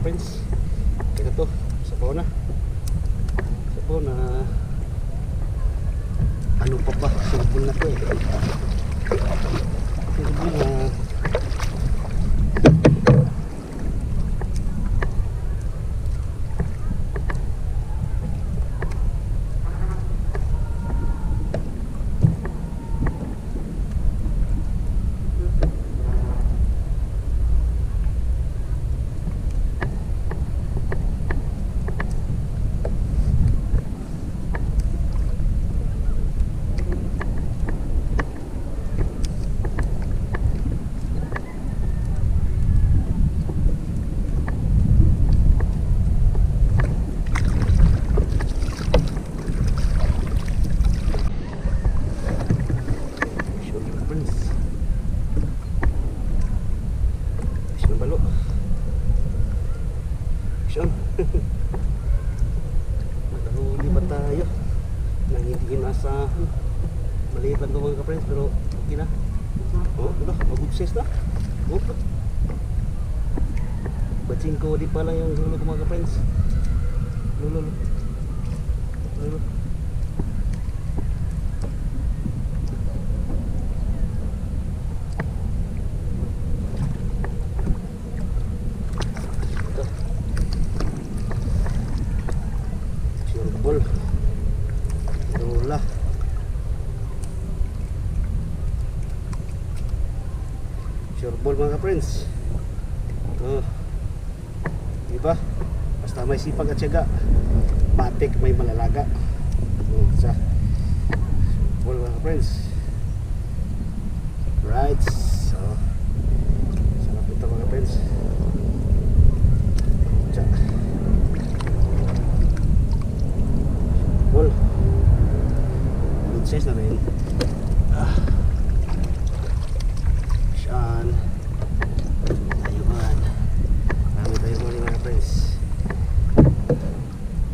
mga friends. Kita to sabaw na sabaw na ano pa pa sinubol na to eh. Sinubol na Sure. Nakahuli ba tayo? Nang hindi inasahan. Maliit lang ito mga ka-friends pero okay na. Oh, ano? Mag-obsess na. Oh. Batsing ko di pala yung hulo ko mga ka-friends. Lulo, lulo. Lulo. Ito. Ball. Lola. Sure ball mga friends. Oh. Diba? Basta may sipag at syaga. Matik may malalaga. Oh, sa ball mga friends. Right. So, sarap ito mga friends. Size na rin. Ah.